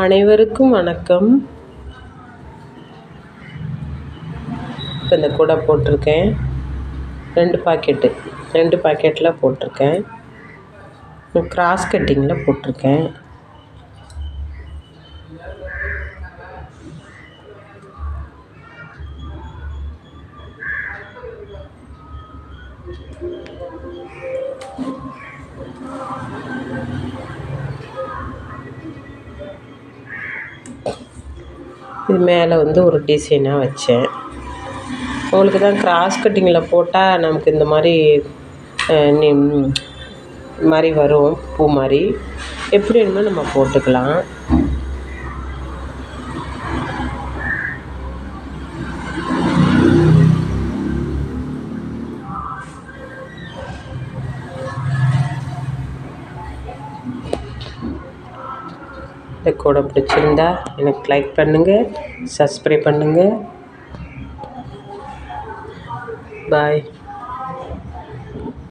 அனைவருக்கும் வணக்கம். இப்போ இந்த கூடை போட்டிருக்கேன். ரெண்டு பாக்கெட்டு. ரெண்டு பாக்கெட்டில் போட்டிருக்கேன். கிராஸ் கட்டிங்கில் போட்டிருக்கேன். இது மேலே வந்து ஒரு டிசைனாக வச்சேன். உங்களுக்கு தான் கிராஸ் கட்டிங்கில் போட்டால் நமக்கு இந்த மாதிரி மாதிரி வரும் பூ மாதிரி. எப்படி வேணுமோ நம்ம போட்டுக்கலாம். இந்த கூட பிடிச்சிருந்தா எனக்கு லைக் பண்ணுங்கள் சப்ஸ்கிரைப் பண்ணுங்கள் பாய்